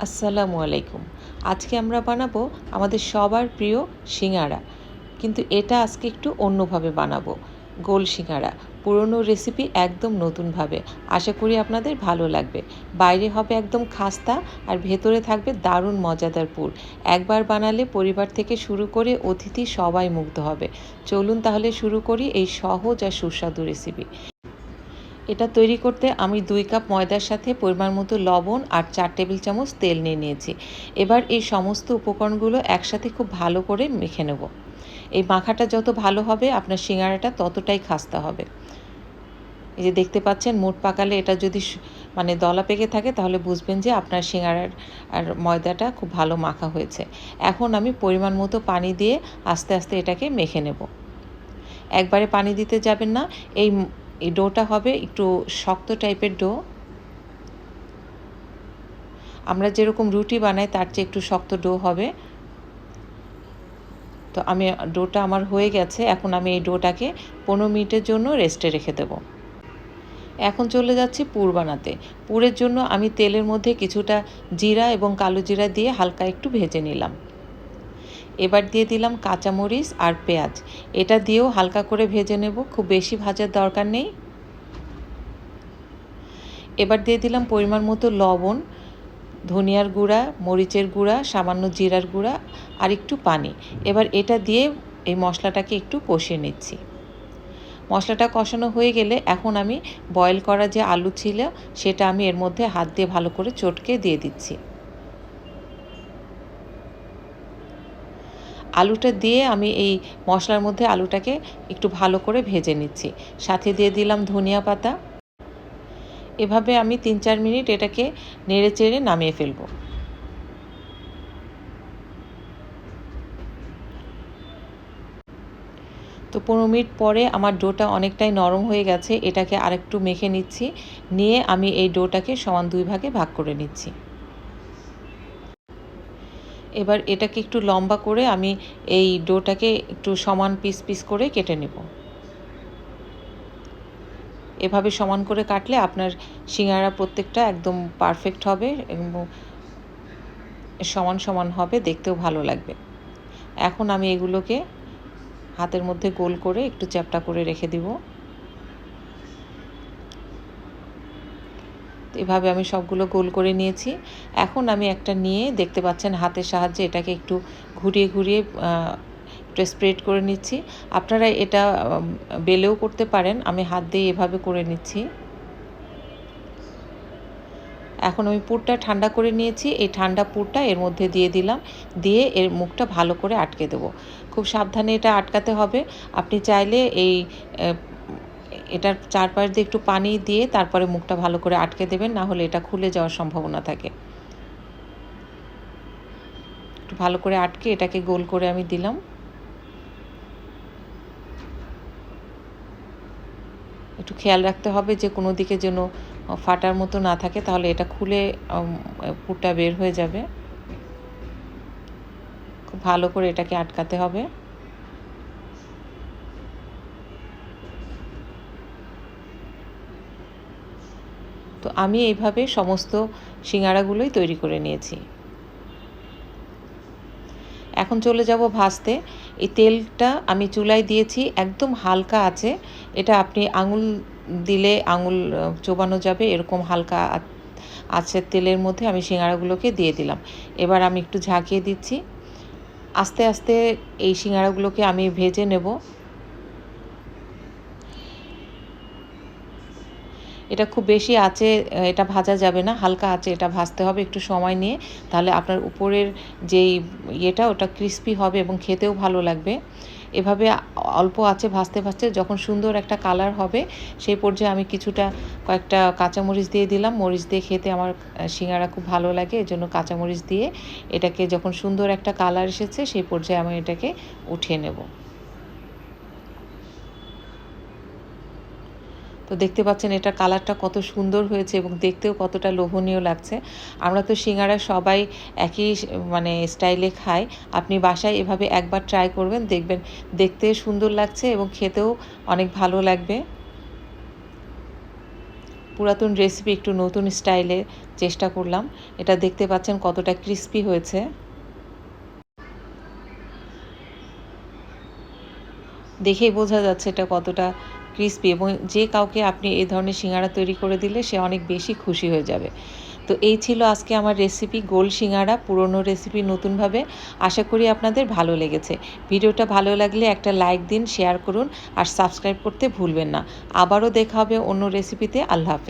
আসসালামু আলাইকুম। আজকে আমরা বানাবো আমাদের সবার প্রিয় সিঙ্গারা। কিন্তু এটা আজকে একটু অন্যভাবে বানাবো। গোল সিঙ্গারা। পুরনো রেসিপি একদম নতুনভাবে। আশা করি আপনাদের ভালো লাগবে। বাইরে হবে একদম খাস্তা আর ভেতরে থাকবে দারুণ মজাদার পুর। একবার বানালে পরিবার থেকে শুরু করে অতিথি সবাই মুগ্ধ হবে। চলুন তাহলে শুরু করি এই সহজ আর সুস্বাদু রেসিপি এটা তৈরি করতে আমি দুই কাপ ময়দার সাথে পরিমাণ মতো লবণ আর চার টেবিল চামচ তেল নিয়ে নিয়েছি। এবার এই সমস্ত উপকরণগুলো একসাথে খুব ভালো করে মেখে নেব। এই মাখাটা যত ভালো হবে, আপনার সিঙ্গারাটা ততটাই খাস্তা হবে। এই যে দেখতে পাচ্ছেন, মোট পাকালে এটা যদি মানে দলা পেকে থাকে, তাহলে বুঝবেন যে আপনার সিঙ্গারার আর ময়দাটা খুব ভালো মাখা হয়েছে। এখন আমি পরিমাণ মতো পানি দিয়ে আস্তে আস্তে এটাকে মেখে নেব। একবারে পানি দিতে যাবেন না, এই এই ডোটা হবে একটু শক্ত টাইপের ডো। আমরা যেরকম রুটি বানাই, তার চেয়ে একটু শক্ত ডো হবে। তো আমি ডোটা আমার হয়ে গেছে, এখন আমি এই ডোটাকে পনেরো মিনিটের জন্য রেস্টে রেখে দেব। এখন চলে যাচ্ছি পুর বানাতে। পুরের জন্য আমি তেলের মধ্যে কিছুটা জিরা এবং কালো জিরা দিয়ে হালকা একটু ভেজে নিলাম। এবার দিয়ে দিলাম কাঁচামরিচ আর পেঁয়াজ। এটা দিয়েও হালকা করে ভেজে নেব, খুব বেশি ভাজার দরকার নেই। এবার দিয়ে দিলাম পরিমাণ মতো লবণ, ধনিয়ার গুঁড়া, মরিচের গুঁড়া, সামান্য জিরার গুঁড়া আর একটু পানি। এবার এটা দিয়ে এই মশলাটাকে একটু কষিয়ে নিচ্ছি। মশলাটা কষানো হয়ে গেলে এখন আমি বয়েল করা যে আলু ছিল, সেটা আমি এর মধ্যে হাত দিয়ে ভালো করে চটকে দিয়ে দিচ্ছি। আলুটা দিয়ে আমি এই মশলার মধ্যে আলুটাকে একটু ভালো করে ভেজে নিচ্ছি। সাথে দিয়ে দিলাম ধনিয়া পাতা। এভাবে আমি তিন চার মিনিট এটাকে নেড়ে চেড়ে নামিয়ে ফেলব। তো পনেরো মিনিট পরে আমার ডোটা অনেকটাই নরম হয়ে গেছে, এটাকে আরেকটু মেখে নিচ্ছি। নিয়ে আমি এই ডোটাকে সমান দুই ভাগে ভাগ করে নিচ্ছি। এবার এটাকে একটু লম্বা করে আমি এই ডোটাকে একটু সমান পিস পিস করে কেটে নেব। এভাবে সমান করে কাটলে আপনার সিঙ্গারা প্রত্যেকটা একদম পারফেক্ট হবে এবং সমান সমান হবে, দেখতেও ভালো লাগবে। এখন আমি এগুলোকে হাতের মধ্যে গোল করে একটু চ্যাপটা করে রেখে দিব। এভাবে আমি সবগুলো গোল করে নিয়েছি। এখন আমি একটা নিয়ে দেখতে পাচ্ছেন হাতের সাহায্যে এটাকে একটু ঘুরিয়ে ঘুরিয়ে একটু স্প্রেড করে নিচ্ছি। আপনারা এটা বেলেও করতে পারেন। আমি হাত দিয়ে এভাবে করে নিচ্ছি। এখন আমি পুরটা ঠান্ডা করে নিয়েছি। এই ঠান্ডা পুরটা এর মধ্যে দিয়ে দিলাম। দিয়ে এর মুখটা ভালো করে আটকে দেবো। খুব সাবধানে এটা আটকাতে হবে। আপনি চাইলে এই এটার চারপাশ দিয়ে একটু পানি দিয়ে তারপরে মুখটা ভালো করে আটকে দেবেন, না হলে এটা খুলে যাওয়ার সম্ভাবনা থাকে। একটু ভালো করে আটকে এটাকে গোল করে আমি দিলাম। একটু খেয়াল রাখতে হবে যে কোনো দিকে যেন ফাটার মতো না থাকে, তাহলে এটা খুলে পুরটা বের হয়ে যাবে। খুব ভালো করে এটাকে আটকাতে হবে। আমি এইভাবে সমস্ত সিঙ্গারাগুলোই তৈরি করে নিয়েছি। এখন চলে যাব ভাজতে। এই তেলটা আমি চুলায় দিয়েছি, একদম হালকা আছে। এটা আপনি আঙুল দিলে আঙুল চোবানো যাবে, এরকম হালকা আছে তেলের মধ্যে আমি সিঙ্গারাগুলোকে দিয়ে দিলাম। এবার আমি একটু ঝাঁকিয়ে দিচ্ছি। আস্তে আস্তে এই সিঙ্গারাগুলোকে আমি ভেজে নেব। এটা খুব বেশি আছে এটা ভাজা যাবে না, হালকা আছে এটা ভাজতে হবে একটু সময় নিয়ে, তাহলে আপনার উপরের যেই ইয়েটা ওটা ক্রিস্পি হবে এবং খেতেও ভালো লাগবে। এভাবে অল্প আছে ভাজতে ভাজতে যখন সুন্দর একটা কালার হবে, সেই পর্যায়ে আমি কিছুটা কয়েকটা কাঁচামরিচ দিয়ে দিলাম। মরিচ দিয়ে খেতে আমার সিঙ্গারা খুব ভালো লাগে, এজন্য কাঁচামরিচ দিয়ে এটাকে যখন সুন্দর একটা কালার এসেছে, সেই পর্যায়ে আমি এটাকে উঠিয়ে নেব। তো দেখতে পাচ্ছেন এটা কালারটা কত সুন্দর হয়েছে এবং দেখতেও কতটা লোভনীয় লাগছে। আমরা তো সিঙ্গারা সবাই একই মানে স্টাইলে খাই। আপনি বাসায় এভাবে একবার ট্রাই করবেন, দেখবেন দেখতে সুন্দর লাগছে এবং খেতেও অনেক ভালো লাগবে। পুরাতন রেসিপি একটু নতুন স্টাইলে চেষ্টা করলাম। এটা দেখতে পাচ্ছেন কতটা ক্রিস্পি হয়েছে। দেখেই বোঝা যাচ্ছে এটা কতটা ক্রিস্পি এবং যে কাউকে আপনি এই ধরনের সিঙ্গারা তৈরি করে দিলে সে অনেক বেশি খুশি হয়ে যাবে। তো এই ছিল আজকে আমার রেসিপি গোল সিঙ্গারা, পুরনো রেসিপি নতুনভাবে। আশা করি আপনাদের ভালো লেগেছে। ভিডিওটা ভালো লাগলে একটা লাইক দিন শেয়ার করুন আর সাবস্ক্রাইব করতে ভুলবেন না। আবারও দেখা হবে অন্য রেসিপিতে আল্লাহ হাফেজ।